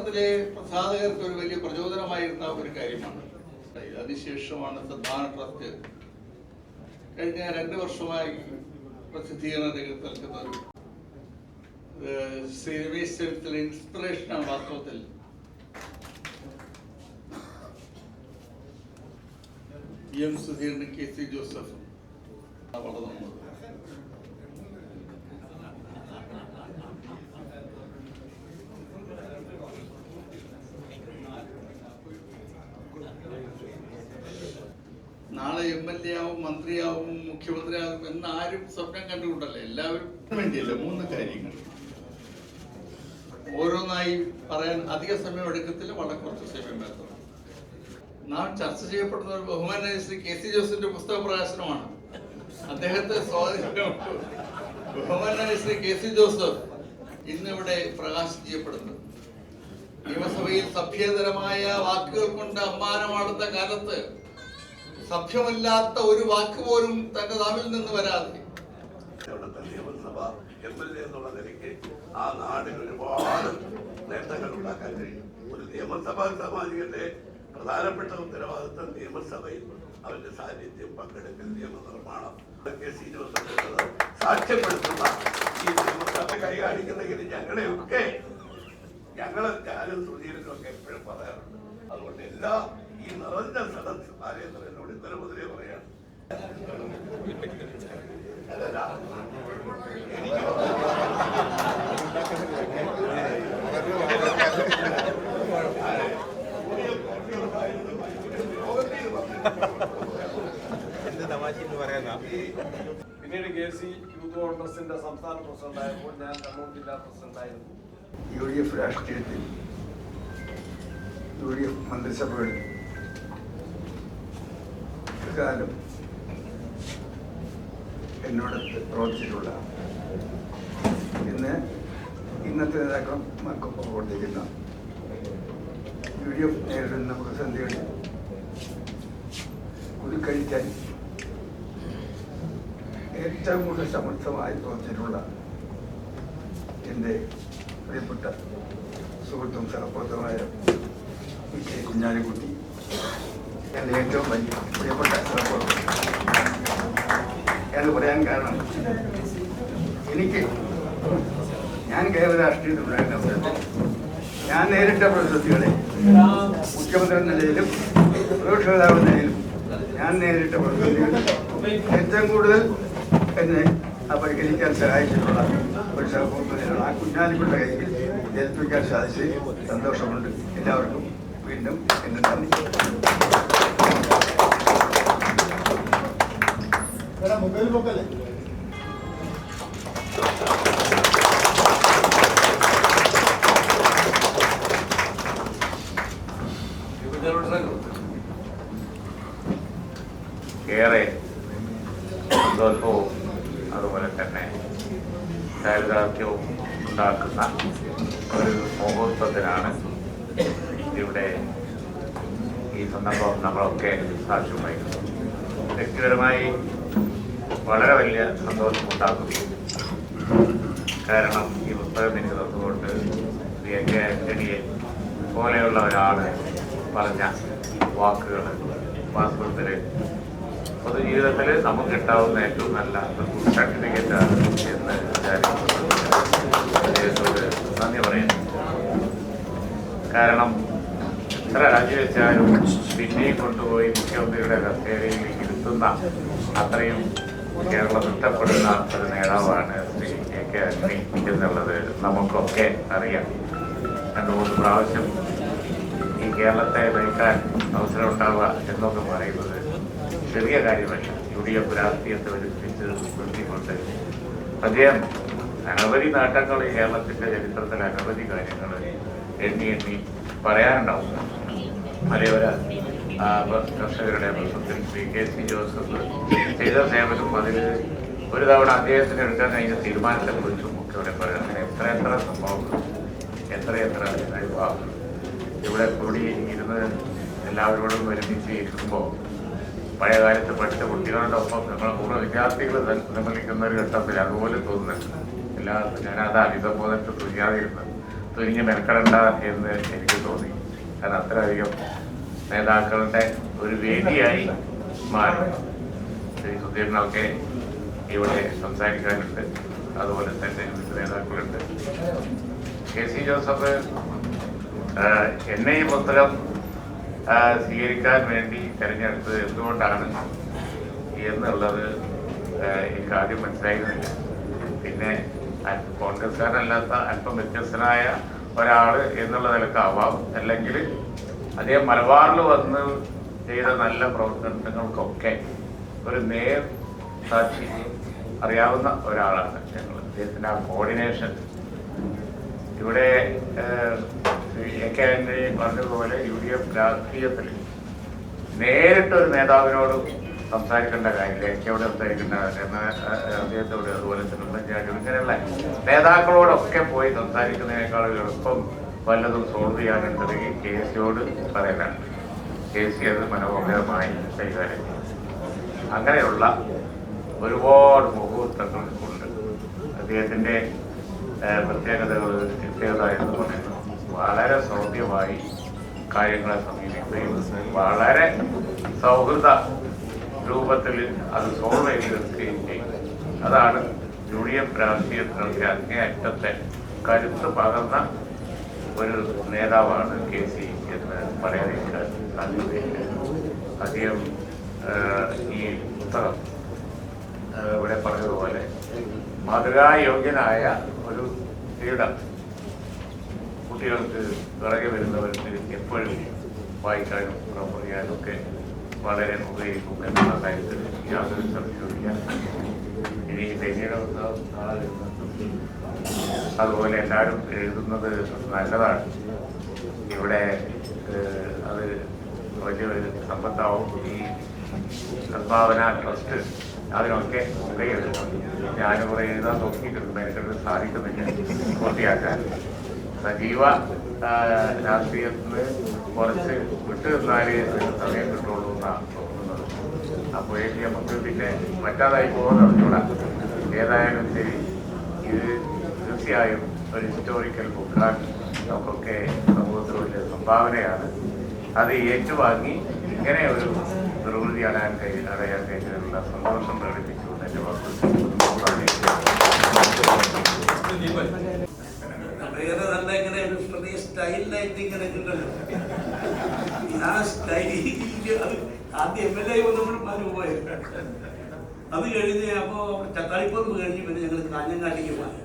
കേരളത്തിലെ പ്രസാധകർക്ക് ഒരു വലിയ പ്രചോദനമായിരുന്ന ഒരു കാര്യമാണ്. അതിനുശേഷമാണ് സദ്ഭാവന ട്രസ്റ്റ് കഴിഞ്ഞ രണ്ട് വർഷമായി പ്രസിദ്ധീകരണ രംഗത്ത് നിൽക്കുന്നത് ശ്രീ രമേശ് ചെന്നിത്തല ഇൻസ്പിറേഷനാണ് വാസ്തവത്തിൽ. എം സുധീറിനും കെ സി ജോസഫും വളർന്നു നാളെ എം എൽ എ ആവും മന്ത്രിയാവും മുഖ്യമന്ത്രിയാവും എന്ന് ആരും സ്വപ്നം കണ്ടുകൊണ്ടല്ല. എല്ലാവരും വേണ്ടിയല്ല മൂന്ന് കാര്യങ്ങൾ. ഓരോന്നായി പറയാൻ അധിക സമയം എടുക്കത്തില്ല വളരെ കുറച്ച് സമയം മാത്രം. നാം ചർച്ച ചെയ്യപ്പെടുന്ന ഒരു ബഹുമാന ശ്രീ കെ സി ജോസിന്റെ പുസ്തക പ്രകാശനമാണ്. അദ്ദേഹത്തെ സ്വാധീനം ബഹുമാനായ ശ്രീ കെ സി ജോസഫ് ഇന്നിവിടെ പ്രകാശനം ചെയ്യപ്പെടുന്നത് നിയമസഭയിൽ സഭ്യതരമായ വാക്കുകൾ കൊണ്ട് അമ്മാനമാടുന്ന കാലത്ത് സഭ്യമല്ലാത്ത ഒരു വാക്ക് പോലും തന്റെ നാവിൽ നിന്ന് വരാതെ. എന്നുള്ള ആ നാടിന് ഉണ്ടാക്കാൻ ഒരു പ്രധാനപ്പെട്ട ഉത്തരവാദിത്വം നിയമസഭയിൽ അവന്റെ സാന്നിധ്യം പങ്കെടുക്കൽ നിയമനിർമ്മാണം. കെ സി ജോസഫ് സാക്ഷ്യപ്പെടുത്തുന്ന ഈ നിയമസഭ കൈകാണിക്കുന്നെങ്കിൽ ഞങ്ങളെയൊക്കെ ഞങ്ങളെ ഞാനും സുധീരനും ഒക്കെ എപ്പോഴും പറയാറുണ്ട്. അതുകൊണ്ട് എല്ലാ ഈ നിറഞ്ഞ സദസ് ആരെന്നോട് ഇന്നലെ മുതലേ പറയാണ് അല്ലല്ല. എന്ത് തമാശ എന്ന് പറയാനാ? പിന്നീട് കെ സി യൂത്ത് കോൺഗ്രസിന്റെ സംസ്ഥാന പ്രസിഡന്റായപ്പോൾ ഞാൻ കണ്ണൂർ ജില്ലാ പ്രസിഡന്റായിരുന്നു. യു ഡി എഫ് രാഷ്ട്രീയത്തിൽ യു ഡി എഫ് മന്ത്രിസഭകളിൽ കാലം എന്നോട് പ്രവർത്തിച്ചിട്ടുള്ള ഇന്ന് ഇന്നത്തെ നേതാക്കന്മാർക്കൊപ്പം പ്രവർത്തിക്കുന്ന യു ഡി എഫ് നേരിടുന്ന പ്രതിസന്ധികൾ കുരുക്കഴിക്കാൻ ഏറ്റവും കൂടുതൽ സമർത്ഥമായി പ്രവർത്തിച്ചിട്ടുള്ള എന്റെ പ്രിയപ്പെട്ട സുഹൃത്തും കെ കുഞ്ഞാലിക്കുട്ടി. എന്റെ ഏറ്റവും വലിയ പ്രിയപ്പെട്ട സഹപ്രവർത്തകൻ എന്ന് പറയാൻ കാരണം എനിക്ക് ഞാൻ കേരള രാഷ്ട്രീയത്തിലുണ്ടായിരുന്ന അവസരത്തിൽ ഞാൻ നേരിട്ട പ്രതിസന്ധികളെ മുഖ്യമന്ത്രി എന്ന നിലയിലും പ്രതിപക്ഷ നേതാവ് നിലയിലും ഞാൻ നേരിട്ട പ്രതിസന്ധികൾ ഏറ്റവും കൂടുതൽ എന്നെ പരിഹരിക്കാൻ സഹായിച്ചിട്ടുള്ള ഒരു സഹപ്രവർത്തകനാണ് ആ കുഞ്ഞാലിക്കുട്ട കയ്യിൽ ഏൽപ്പിക്കാൻ സാധിച്ച് സന്തോഷമുണ്ട്. എല്ലാവർക്കും വീണ്ടും എന്നെ നന്ദി ഏറെ സന്തോഷവും അതുപോലെ തന്നെ ചാരിതാർത്ഥ്യവും ഉണ്ടാക്കുന്ന ഒരു മുഹൂർത്തത്തിനാണ് ഇവിടെ ഈ സന്ദർഭം നമ്മളൊക്കെ സാക്ഷ്യം വ്യക്തിപരമായി വളരെ വലിയ സന്തോഷം സന്തോഷമുണ്ടാക്കുന്നു. കാരണം ഈ പുസ്തകം എനിക്ക് തന്നുകൊണ്ട് ശ്രീ എ കെ ആന്റണിയെ പോലെയുള്ള ഒരാൾ പറഞ്ഞ വാക്കുകൾ വാസ്തവത്തിൽ പൊതുജീവിതത്തിൽ നമുക്ക് കിട്ടാവുന്ന ഏറ്റവും നല്ല സർട്ടിഫിക്കറ്റ് ആണ് എന്ന് വിചാരിക്കുന്നത് അദ്ദേഹത്തോട് നന്ദി പറയുന്നു. കാരണം എത്ര രാജിവെച്ചാലും പിന്നെയും കൊണ്ടുപോയി മുഖ്യമന്ത്രിയുടെ കസേരയിൽ ഇരുത്തുന്ന അത്രയും കേരളം ഇഷ്ടപ്പെടുന്ന ഒരു നേതാവാണ് ശ്രീ കെ കെ അഗ്നി എന്നുള്ളത് നമുക്കൊക്കെ അറിയാം. രണ്ടു മൂന്ന് പ്രാവശ്യം ഈ കേരളത്തെ നയിക്കാൻ അവസരം ഉണ്ടാവുക എന്നൊക്കെ പറയുന്നത് ചെറിയ കാര്യമല്ല. യു ഡി എഫ് രാഷ്ട്രീയത്തെ ഒരുമിച്ച് നിർത്തിക്കൊണ്ട് അദ്ദേഹം അനവധി നേട്ടങ്ങൾ കേരളത്തിന്റെ ചരിത്രത്തിൽ അനവധി കാര്യങ്ങൾ എണ്ണി എണ്ണി പറയാനുണ്ടാവും മലയോര കർഷകരുടെ പ്രശ്നത്തിൽ ശ്രീ കെ സി ജോസഫ് ചെയ്ത സേവനം അതിൽ ഒരു തവണ അദ്ദേഹത്തിന് എടുക്കാൻ കഴിഞ്ഞ തീരുമാനത്തെ കുറിച്ചും ഒക്കെ ഇവിടെ പറയാം. അങ്ങനെ എത്ര എത്ര സംഭവങ്ങൾ എത്ര എത്ര അനുഭവങ്ങൾ ഇവിടെ കൂടി ഇരുന്ന് എല്ലാവരോടും ഒരുമിച്ച് ഇരിക്കുമ്പോൾ പഴയ കാലത്ത് പഠിച്ച കുട്ടികളുടെ ഒപ്പം നമ്മളെ കൂടെ വിദ്യാർത്ഥികൾ നിർമ്മിക്കുന്ന ഒരു ഘട്ടത്തിൽ അതുപോലെ തോന്നുന്നുണ്ട്. എല്ലാവർക്കും ഞാനത് അഭിസംബോധനത്തിൽ തുനിയാതിരുന്നത് തുനിഞ്ഞ് മെനക്കെടണ്ട എന്ന് എനിക്ക് തോന്നി. കാരണം അത്രയധികം നേതാക്കളുടെ ഒരു വേദിയായി മാറി. ശ്രീ സുധീരനൊക്കെ ഇവിടെ സംസാരിക്കാനുണ്ട്. അതുപോലെ തന്നെ വിവിധ നേതാക്കളുണ്ട്. കെ സി ജോസഫ് എന്നെ ഈ പുസ്തകം സ്വീകരിക്കാൻ വേണ്ടി തിരഞ്ഞെടുത്തത് എന്തുകൊണ്ടാണ് എന്നുള്ളത് എനിക്ക് ആദ്യം മനസ്സിലായിരുന്നില്ല. പിന്നെ കോൺഗ്രസ്സുകാരനല്ലാത്ത അല്പം വ്യത്യസ്തനായ ഒരാൾ എന്നുള്ള നിലക്കാവാം. അല്ലെങ്കിൽ അദ്ദേഹം മലബാറിൽ വന്ന് ചെയ്ത നല്ല പ്രവർത്തനങ്ങൾക്കൊക്കെ ഒരു നേർ സാക്ഷി അറിയാവുന്ന ഒരാളാണ് ഞങ്ങൾ അദ്ദേഹത്തിന്റെ ആ കോർഡിനേഷൻ. ഇവിടെ എ കെ ആന്റണി പറഞ്ഞതുപോലെ യു ഡി എഫ് രാഷ്ട്രീയത്തിൽ നേരിട്ട് ഒരു നേതാവിനോട് സംസാരിക്കേണ്ട കാര്യമില്ല എനിക്കവിടെ സംസാരിക്കേണ്ട എന്നാൽ അദ്ദേഹത്തോട് അതുപോലെ തന്നെ ഉമ്മൻചാണ്ടി ഇങ്ങനെയുള്ള നേതാക്കളോടൊക്കെ പോയി സംസാരിക്കുന്നതിനേക്കാൾ എളുപ്പം വല്ലതും സോൾവ് ചെയ്യാനുണ്ടെങ്കിൽ കെ സിയോട് പറയാനാണ് കെ സി അത് മനോഹരമായി കൈകാര്യം അങ്ങനെയുള്ള ഒരുപാട് മുഹൂർത്തങ്ങൾ ഉണ്ട്. അദ്ദേഹത്തിന്റെ പ്രത്യേകതകൾ പ്രത്യേകത എന്ന് പറയുന്നത് വളരെ സൗമ്യമായി കാര്യങ്ങളെ സമീപിക്കുകയും വളരെ സൗഹൃദ രൂപത്തിൽ അത് തീർക്കുകയും ചെയ്യും. അതാണ് യു ഡി എഫ് രാഷ്ട്രീയത്തിനൊക്കെ അങ്ങേയറ്റത്തെ കരുത്ത് പകർന്ന ഒരു നേതാവാണ് കെ സി എന്ന് പറയാനായിട്ട് സാധ്യതയില്ല. അദ്ദേഹം ഈ പുസ്തകം ഇവിടെ പറഞ്ഞതുപോലെ മാതൃകായോഗ്യനായ ഒരു ഇടം കുട്ടികൾക്ക് പിറകെ വരുന്നവർക്ക് എപ്പോഴും വായിക്കാനും പുറം പറയാനും ഒക്കെ വളരെ ഉപയോഗിക്കും എന്നുള്ള കാര്യത്തിൽ യാതൊരു സംശയവുമില്ല ഇനി പിന്നീട് അതുപോലെ എല്ലാവരും എഴുതുന്നത് നല്ലതാണ്. ഇവിടെ അത് വലിയൊരു സമ്പത്താവും. ഈ സദ്ഭാവന ട്രസ്റ്റ് അതിനൊക്കെ മുഖയെടുക്കണം ഞാൻ ഞാനിവിടെ എഴുതാൻ നോക്കിയിട്ടുണ്ട്. എനിക്കത് സാധിക്കുന്നില്ല. പൂർത്തിയാക്കാൻ. സജീവ രാഷ്ട്രീയത്തിന് കുറച്ച് വിട്ടു നിന്നാലേ സമയം കിട്ടുള്ളൂ എന്നാണ് തോന്നുന്നത് അപ്പോഴേക്ക് നമുക്ക് പിന്നെ മറ്റാതായി പോകുന്ന അറിഞ്ഞൂടാ. ഏതായാലും ശരി ഇത് തീർച്ചയായും ഒരു ഹിസ്റ്റോറിക്കൽ ബുക്കാണ് നമുക്കൊക്കെ സമൂഹത്തിൽ വലിയ സംഭാവനയാണ്. അത് ഏറ്റുവാങ്ങി ഇങ്ങനെ ഒരു നിർവൃതി അടയാൻ കഴി അടയാൻ കഴിഞ്ഞതിനുള്ള സന്തോഷം പ്രകടിപ്പിച്ചുകൊണ്ട് എന്റെ വേറെ നല്ല ഇങ്ങനെ ഒരു ചെറിയ സ്റ്റൈലിലായിട്ട് ഇങ്ങനെ കിട്ടല്ലോ ആ സ്റ്റൈലിക്ക് അത് ആദ്യം എം എൽ എ വന്നപ്പോഴും അനുഭവമായിരുന്നു അത് കഴിഞ്ഞ് അപ്പോൾ ചക്കാളിപ്പറമ്പ് കഴിഞ്ഞ് പിന്നെ ഞങ്ങൾ കാഞ്ഞങ്ങാട്ടിക്ക് പോയി